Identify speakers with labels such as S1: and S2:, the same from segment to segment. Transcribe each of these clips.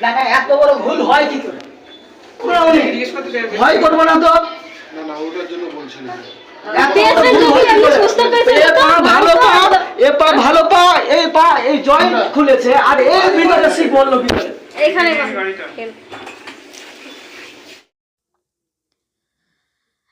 S1: দেখা এত বড় ভুল হয় কি করে?
S2: জিজ্ঞেস করতে চাই
S1: ভয় করব না তো? ভুল পা ভালো পা এ পা এই পা এই জয়েন্ট খুলেছে আর এর ভিতরে শিখ বলল কি করে?
S3: এখানে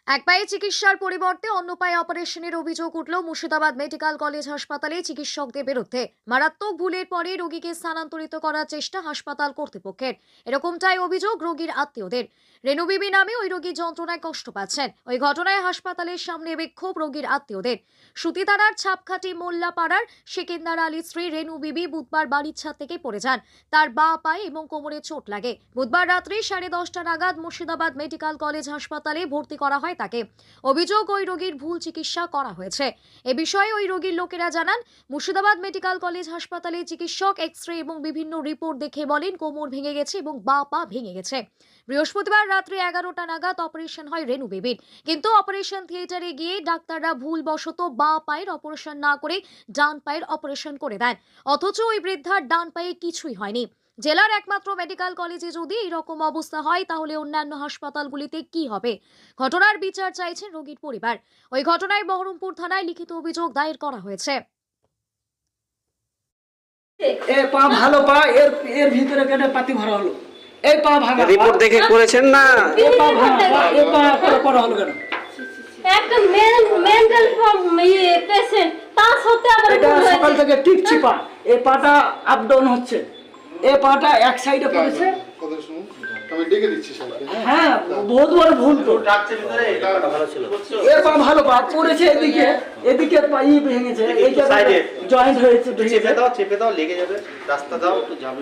S4: এক পায়ে চিকিৎসার পরিবর্তে অন্য পায়ে অপারেশনের অভিযোগ উঠল মুর্শিদাবাদ মেডিকেল কলেজ হাসপাতালে চিকিৎসকদের বিরুদ্ধে। মারাত্মক ভুলের পরে রোগীকে স্থানান্তরিত করার চেষ্টা হাসপাতাল কর্তৃপক্ষের। এরকমটাই অভিযোগ রোগীর আত্মীয়দের। রেণুবিবি নামে ওই রোগী যন্ত্রণায় কষ্ট পাচ্ছেন। ওই ঘটনায় হাসপাতালের সামনে বিক্ষোভ রোগীর আত্মীয়দের। সুতিতারার ছাপখাটি মোল্লাপাড়ার সেকেন্দার আলীর স্ত্রী রেণু বিবি বুধবার বাড়ির ছাদ থেকে পড়ে যান। তার বা পায়ে এবং কোমরে চোট লাগে। বুধবার রাত্রি সাড়ে দশটা নাগাদ মুর্শিদাবাদ মেডিকেল কলেজ হাসপাতালে ভর্তি করা হয় তাকে অভিযোগ ওই রোগীর ভুল চিকিৎসা করা হয়েছে। এ বিষয়ে ওই রোগীর লোকেরা জানান, মুর্শিদাবাদ মেডিকেল কলেজ হাসপাতালে চিকিৎসক এক্স রে এবং বিভিন্ন রিপোর্ট দেখে বলেন, কোমর ভেঙে গেছে এবং বা পা ভেঙে গেছে। বৃহস্পতিবার রাত্রি এগারোটা নাগাদ অপারেশন হয় রেনু বেবির কিন্তু অপারেশন থিয়েটারে গিয়ে ডাক্তাররা ভুলবশত বা পায়ের অপারেশন না করে ডান পায়ের অপারেশন করে দেন। অথচ ওই বৃদ্ধার ডান পায়ে কিছুই হয়নি। জেলার একমাত্র মেডিকেল কলেজে যদি এরকম অবস্থা হয় তাহলে অন্যান্য হাসপাতালগুলিতে কি হবে? ঘটনার বিচার চাইছেন রোগীর পরিবার। ওই ঘটনায় বহরমপুর থানায় লিখিত অভিযোগ দায়ের করা হয়েছে।
S1: এ পা ভালো পা এর এর ভিতরে কেটে পাতি ভরা হলো। এই পা ভাঙা।
S2: রিপোর্ট দেখে করেছেন না?
S1: এ পা ভাঙা। পা পা করা হলো কেন?
S3: একটা মেন্টাল পেশেন্ট তা সত্ত্বে আবার
S1: এটা সকাল থেকে টিপছি পা এ পাটা আপ ডাউন হচ্ছে। এ পাটা এক সাইডে পড়েছে।
S5: কথা আমি ডেকে দিচ্ছি
S1: হ্যাঁ বহুত বড় ভুল তো। এ পা ভালো পা পড়েছে এদিকে এদিকে ভেঙেছে এই জায়গায় জয়েন্ট হয়েছে
S6: চেপে দাও চেপে দাও লেগে যাবে। রাস্তা দাও একটু যাবে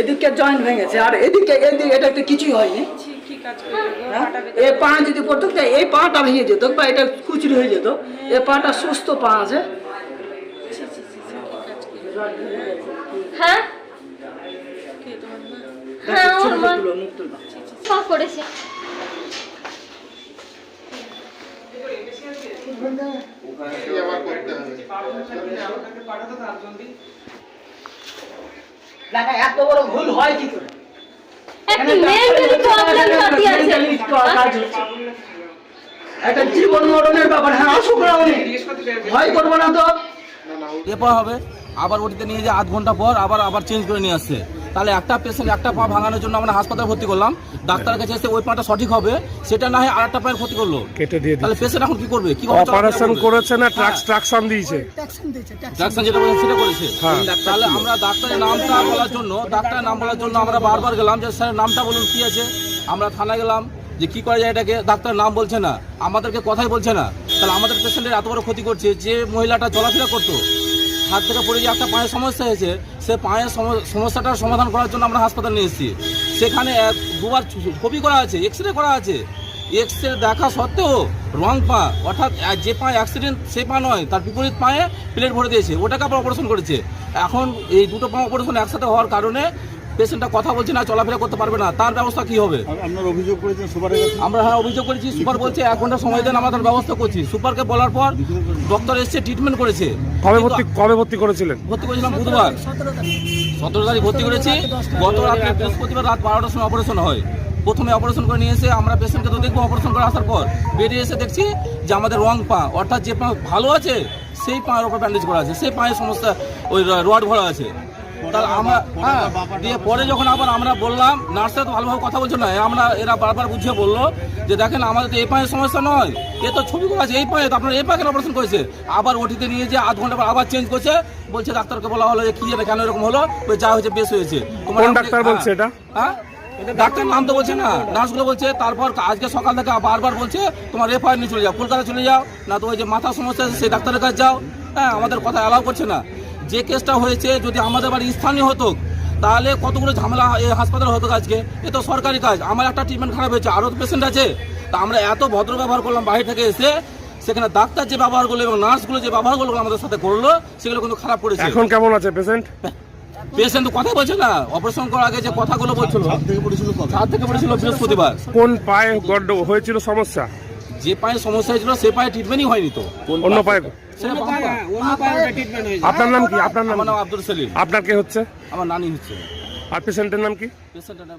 S1: এদিকে জয়েন্ট ভেঙেছে আর এদিকে এদিকে এটা একটা কিছুই হয়নি। হ্যাঁ? এ পা যদি পড়তো এই পাটা ভেঙে যেত বা এটা কুচড়ি হয়ে যেত। এ পাটা সুস্থ পা আছে।
S3: হ্যাঁ? হ্যাঁ মা করেছে।
S1: এত বড় ভুল হয় কি করে?
S3: একটা
S1: জীবন মরণের ব্যাপার। হ্যাঁ আসুক ভয় করব না তো।
S5: না না
S7: এ পা হবে আবার ওটিতে নিয়ে যায় আধ ঘণ্টা পর আবার আবার চেঞ্জ করে নিয়ে আসছে। তাহলে একটা পেশেন্ট একটা পা ভাঙানোর জন্য আমরা হাসপাতালে ভর্তি করলাম। ডাক্তারের কাছে এসে ওই পাটা সঠিক হবে সেটা না হয় আর একটা পায়ের ক্ষতি করল।
S8: কেটে দিয়ে
S7: তাহলে পেশেন্ট এখন কি করবে? কি
S8: অপারেশন করেছে না
S7: হ্যাঁ।
S8: ট্রাকশন দিয়েছে?
S7: ডাক্তার যেটা বলেছে সেটা করেছে।
S8: হ্যাঁ।
S7: তাহলে আমরা ডাক্তারের নামটা বলার জন্য ডাক্তারের নাম বলার জন্য আমরা বারবার গেলাম যে স্যার নামটা বলুন কি আছে? আমরা থানায় গেলাম যে কি করা যায় এটাকে? ডাক্তার নাম বলছে না আমাদেরকে কথাই বলছে না। তাহলে আমাদের পেশেন্টের এত বড় ক্ষতি করছে যে মহিলাটা চলাফেরা করতো হাত থেকে পড়ে যে একটা পায়ের সমস্যা হয়েছে সে পায়ের সম- সমস্যাটার সমাধান করার জন্য আমরা হাসপাতালে নিয়ে এসেছি। সেখানে দুবার ছবি করা আছে এক্স রে করা আছে। এক্স রে দেখা সত্ত্বেও রং পা, অর্থাৎ যে পায়ে অ্যাক্সিডেন্ট সে পা নয়, তার বিপরীত পায়ে প্লেট ভরে দিয়েছে। ওটাকে আবার অপারেশন করেছে। এখন এই দুটো পা অপারেশন একসাথে হওয়ার কারণে পেশেন্টটা কথা বলছে না চলাফেরা করতে পারবে না তার ব্যবস্থা কি হবে?
S8: আপনার অভিযোগ করেছেন সুপারের
S7: আমরা হ্যাঁ অভিযোগ করেছি সুপার বলছে এক ঘণ্টা সময় দেন আমাদের ব্যবস্থা করছি। সুপারকে বলার পর ডক্টর এসছে ট্রিটমেন্ট করেছে।
S8: কবে ভর্তি কবে ভর্তি করেছিলেন?
S7: ভর্তি করেছিলাম বুধবার। সতেরো তারিখ ভর্তি করেছি। গত রাত্রে বৃহস্পতিবার রাত বারোটার সময় অপারেশন হয়। প্রথমে অপারেশন করে নিয়ে এসে আমরা পেশেন্টকে তো দেখব অপারেশন করে আসার পর। বেরিয়ে এসে দেখছি যে আমাদের রং পা অর্থাৎ যে পা ভালো আছে সেই পায়ের ওপর ব্যান্ডেজ করা আছে। সেই পায়ের সমস্যা ওই রড ভরা আছে। তাহলে আমরা হ্যাঁ দিয়ে পরে যখন আবার আমরা বললাম নার্সরা তো ভালোভাবে কথা বলছে না আমরা এরা বারবার বুঝিয়ে বলল যে দেখেন আমাদের তো এই পায়ের সমস্যা নয়। এ তো ছবি করা আছে এই পায়ে তো আপনার এই পায়ে অপারেশন করেছে। আবার ওটিতে নিয়ে যে আধ ঘণ্টা পর আবার চেঞ্জ করছে বলছে ডাক্তারকে বলা হলো যে কি এটা কেন এরকম হলো ওই যা হয়েছে বেশ হয়েছে। তোমার
S8: ডাক্তার বলছে এটা?
S7: হ্যাঁ ডাক্তার নাম তো বলছে না নার্সগুলো বলছে তারপর আজকে সকাল থেকে বারবার বলছে তোমার রেফার নিয়ে চলে যাও কলকাতা চলে যাও না তো ওই যে মাথা সমস্যা আছে সেই ডাক্তারের কাছে যাও। হ্যাঁ আমাদের কথা অ্যালাউ করছে না। যে কেসটা হয়েছে যদি আমাদের বাড়ি স্থানীয় হতো তাহলে কতগুলো ঝামেলা এই হাসপাতালে হতো আজকে? এ তো সরকারি কাজ আমার একটা ট্রিটমেন্ট খারাপ হয়েছে আরও পেশেন্ট আছে। তা আমরা এত ভদ্র ব্যবহার করলাম বাইরে থেকে এসে সেখানে ডাক্তার যে ব্যবহার করল এবং নার্সগুলো যে ব্যবহারগুলো আমাদের সাথে করল সেগুলো কিন্তু খারাপ করেছে।
S8: এখন কেমন আছে পেশেন্ট
S7: পেশেন্ট তো কথা বলছে না অপারেশন করার আগে যে কথাগুলো বলছিল হাত থেকে পড়েছিল বৃহস্পতিবার।
S8: কোন পায়ে গড্ড হয়েছিল সমস্যা?
S7: যে পায়ে সমস্যা হয়েছিল সে পায়ে ট্রিটমেন্টই হয়নি তো।
S8: অন্য পায়ে?
S7: সে বাম
S2: অন্য পায়ে ট্রিটমেন্ট
S8: আপনার নাম কি? আপনার নাম
S7: নাম? আব্দুল সেলিম।
S8: আপনার কে হচ্ছে?
S7: আমার নানি হচ্ছে।
S8: আর পেশেন্টের নাম কি?
S7: পেশেন্টের নাম